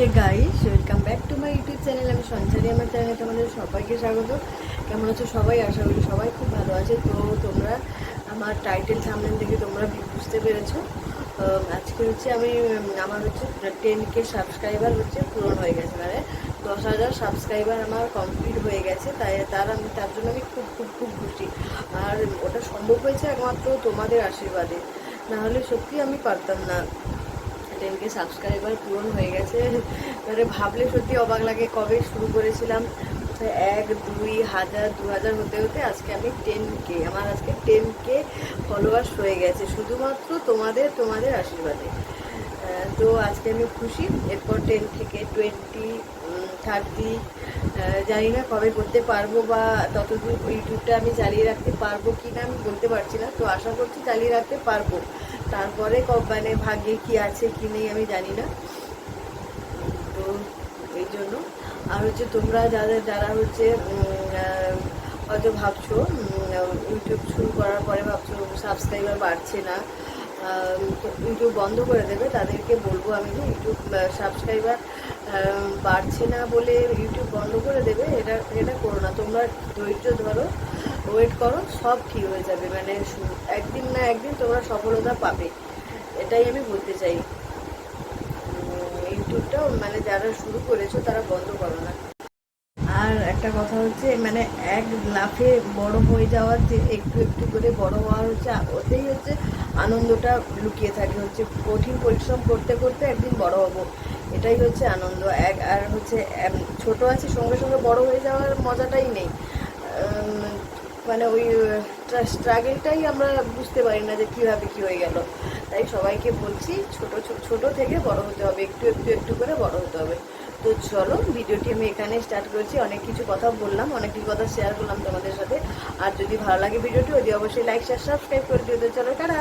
Hey guys welcome back to my YouTube channel আমি সঞ্চারী আমার চ্যানেলে তোমাদের সবাইকে স্বাগত। কেমন আছো সবাই? আশা করি সবাই খুব ভালো আছে। তো তোমরা আমার টাইটেল সামনে দেখে তোমরা বুঝতে পেরেছ। আজকে হচ্ছে আমি আমার হচ্ছে টেন কে সাবস্ক্রাইবার হচ্ছে পূরণ হয়ে গেছে। মানে দশ হাজার সাবস্ক্রাইবার আমার কমপ্লিট হয়ে গেছে। তাই তার আমি, তার জন্য আমি খুব খুব খুব খুশি। আর ওটা সম্ভব হয়েছে একমাত্র তোমাদের আশীর্বাদে। না হলে সত্যি আমি পারতাম না। টেনকে সাবস্ক্রাইবার পূরণ হয়ে গেছে। এবারে ভাবলে সত্যি অবাক লাগে কবে শুরু করেছিলাম। এক, দুই, হাজার, দু হাজার হতে হতে আজকে আমি টেন কে আমার আজকে টেন কে ফলোয়ার্স হয়ে গেছে, শুধুমাত্র তোমাদের তোমাদের আশীর্বাদে। তো আজকে আমি খুশি, এরপর টেন থেকে টোয়েন্টি থার্টি জানি না কবে করতে পারব বা ততদূর ইউটিউবটা আমি চালিয়ে রাখতে পারব কি না আমি বলতে পারছি না, তো আশা করছি চালিয়ে রাখতে পারব। তারপরে মানে ভাগ্যে কি আছে, কি নেই আমি জানি না। তো এই জন্য। আর হচ্ছে তোমরা যাদের, যারা হচ্ছে হয়তো ভাবছ ইউটিউব শুরু করার পরে ভাবছ সাবস্ক্রাইবার বাড়ছে না ইউটিউব বন্ধ করে দেবে, তাদেরকে বলব আমি যে ইউটিউব সাবস্ক্রাইবার বাড়ছে না বলে ইউটিউব বন্ধ করে দেবে এটা এটা করো না। তোমরা ধৈর্য ধরো ওয়েট করো সব ঠিক হয়ে যাবে। মানে একদিন না একদিন তোমরা সফলতা পাবে। এটাই আমি বলতে চাই। উম, ইউটিউবটাও মানে যারা শুরু করেছ তারা বন্ধ করো না। আর একটা কথা হচ্ছে মানে এক লাফে বড় হয়ে যাওয়ার যে একটু একটু করে বড় হওয়ার হচ্ছে ওতেই হচ্ছে আনন্দটা লুকিয়ে থাকে, হচ্ছে কঠিন পরিশ্রম করতে করতে একদিন বড় হব। এটাই হচ্ছে আনন্দ। এক, আর হচ্ছে ছোট আছে, সঙ্গে সঙ্গে বড় হয়ে যাওয়ার মজাটাই নেই। মানে ওই স্ট্রাগেলটাই আমরা বুঝতে পারি না যে কীভাবে কী হয়ে গেল। তাই সবাইকে বলছি, ছোট ছোট থেকে বড় হতে হবে, একটু একটু একটু করে বড় হতে হবে। তো চলো, ভিডিওটি আমি এখানে স্টার্ট করেছি। অনেক কিছু কথা বললাম, অনেক কিছু কথা শেয়ার করলাম তোমাদের সাথে। আর যদি ভালো লাগে ভিডিওটি, অতি অবশ্যই লাইক শেয়ার সাবস্ক্রাইব করে দিও। তো চলো, টাটা!